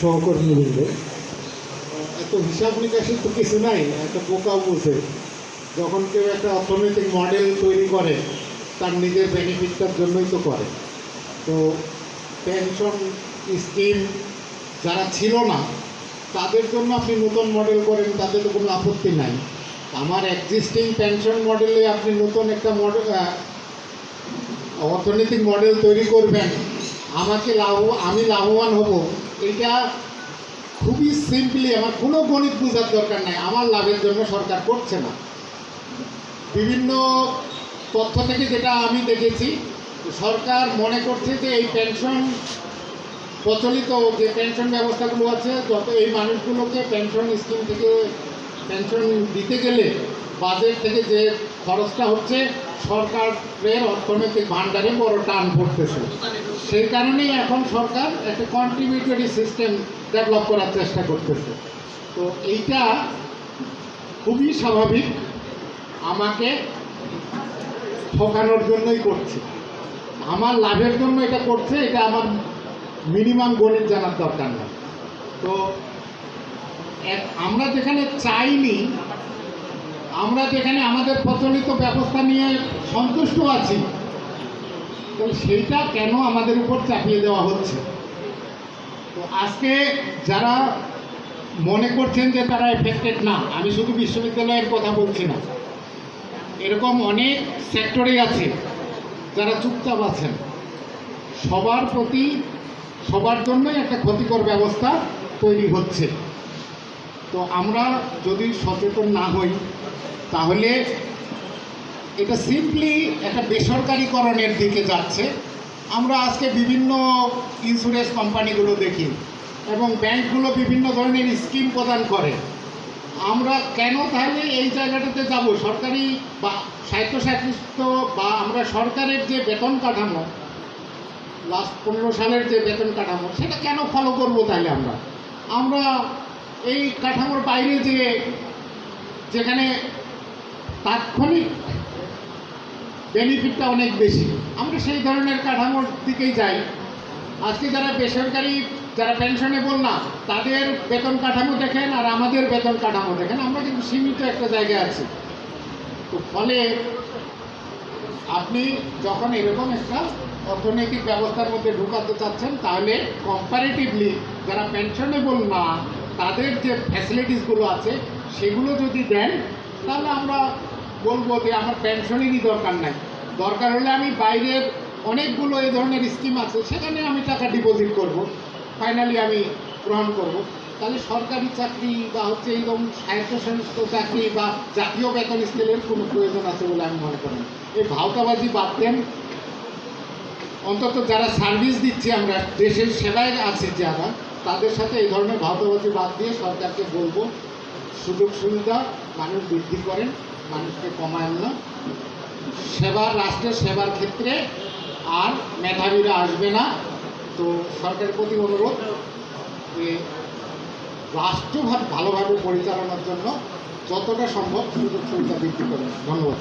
সহকর্মীবৃন্দ এত হিসাব নিকাশের তো কিছু নাই একটা বোকা বুঝে যখন কেউ একটা অর্থনৈতিক মডেল তৈরি করে, তার নিজের বেনিফিটটার জন্যই তো করে। তো পেনশন স্কিম যারা ছিল না, তাদের জন্য আপনি নতুন মডেল করেন, তাতে তো কোনো আপত্তি নাই। আমার এক্সিস্টিং পেনশন মডেলে আপনি নতুন একটা মডেল অর্থনৈতিক মডেল তৈরি করবেন, আমাকে লাভ আমি লাভবান হব। এটা খুবই সিম্পলি আমার কোনো গণিত বোঝার দরকার নাই। আমার লাভের জন্য সরকার করছে না। বিভিন্ন তথ্য থেকে যেটা আমি দেখেছি, সরকার মনে করছে যে এই পেনশন প্রচলিত যে পেনশন ব্যবস্থাগুলো আছে, যত এই মানুষগুলোকে পেনশন স্কিম থেকে, পেনশন দিতে গেলে, বাজেট থেকে যে খরচটা হচ্ছে সরকারের অর্থনৈতিক ভাণ্ডারে বড় টান পড়তেছে। সেই কারণেই এখন সরকার একটা কন্ট্রিবিউটরি সিস্টেম ডেভেলপ করার চেষ্টা করতেছে। তো এইটা খুবই স্বাভাবিক, আমাকে ঠকানোর জন্যই করছে। আমার লাভের জন্য এটা করছে, এটা আমার মিনিমাম গণিত জানার দরকার নেই। তো আমরা যেখানে চাইনি আমরা যেখানে আমাদের প্রচলিত ব্যবস্থা নিয়ে সন্তুষ্ট আছি, তো সেইটা কেন আমাদের উপর চাপিয়ে দেওয়া হচ্ছে? তো আজকে যারা মনে করছেন যে তারা এফেক্টেড না, আমি শুধু বিশ্ববিদ্যালয়ের কথা বলছি না, এরকম অনেক সেক্টরে আছে যারা চুপচাপ আছেন। সবার প্রতি, সবার জন্যই একটা ক্ষতিকর ব্যবস্থা তৈরি হচ্ছে। তো আমরা যদি সচেতন না হই তাহলে এটা সিম্পলি একটা বেসরকারিকরণের দিকে যাচ্ছে। আমরা আজকে বিভিন্ন ইন্স্যুরেন্স কোম্পানিগুলো দেখি এবং ব্যাংকগুলো বিভিন্ন ধরনের স্কিম প্রদান করে। আমরা কেন তাহলে এই জায়গাটাতে যাব? সরকারি বা স্বায়ত্তশাসিত বা আমরা সরকারের যে বেতন কাঠামো লাস্ট পনেরো সালের যে বেতন কাঠামো, সেটা কেন ফলো করব তাহলে আমরা? আমরা এই কাঠামোর বাইরে যে যেখানে তাৎক্ষণিক বেনিফিটটা অনেক বেশি। আমরা সেই ধরনের কাঠামোর দিকেই যাই। আজকে যারা বেসরকারি, যারা পেনশনেবল না, তাদের বেতন কাঠামো দেখেন আর আমাদের বেতন কাঠামো দেখেন। আমরা কিন্তু সীমিত একটা জায়গায় আছি। তো ফলে আপনি যখন এরকম একটা অর্থনৈতিক ব্যবস্থার মধ্যে ঢুকাতে চাচ্ছেন, তাহলে কম্পারেটিভলি যারা পেনশনেবল না, তাদের যে ফ্যাসিলিটিসগুলো আছে, সেগুলো যদি দেন, তাহলে আমরা বলব যে আমার পেনশনেরই দরকার নাই। দরকার হলে আমি বাইরের অনেকগুলো এই ধরনের স্কিম আছে, সেখানে আমি টাকা ডিপোজিট করব ফাইনালি আমি গ্রহণ করব। তাহলে সরকারি চাকরি বা হচ্ছে এইরকম স্বায়ত্তশাসিত চাকরি বা জাতীয় বেতন স্কেলের কোনো প্রয়োজন আছে বলে আমি মনে করি। এই ভাওতাবাজি বাদ দেন। অন্তত যারা সার্ভিস দিচ্ছি, আমরা দেশের সেবায় আছে যারা, তাদের সাথে এই ধরনের ভাওতাবাজি বাদ দিয়ে সরকারকে বলব সুযোগ সুবিধা মানুষ বৃদ্ধি করেন। মানুষকে কমায় আনলো। সেবার রাষ্ট্রের সেবার ক্ষেত্রে আর মেধাবীরা আসবে না। তো সরকারের প্রতি অনুরোধ যে রাষ্ট্রভাব ভালোভাবে পরিচালনার জন্য যতটা সম্ভব সুযোগ সুবিধা বৃদ্ধি করেন। ধন্যবাদ।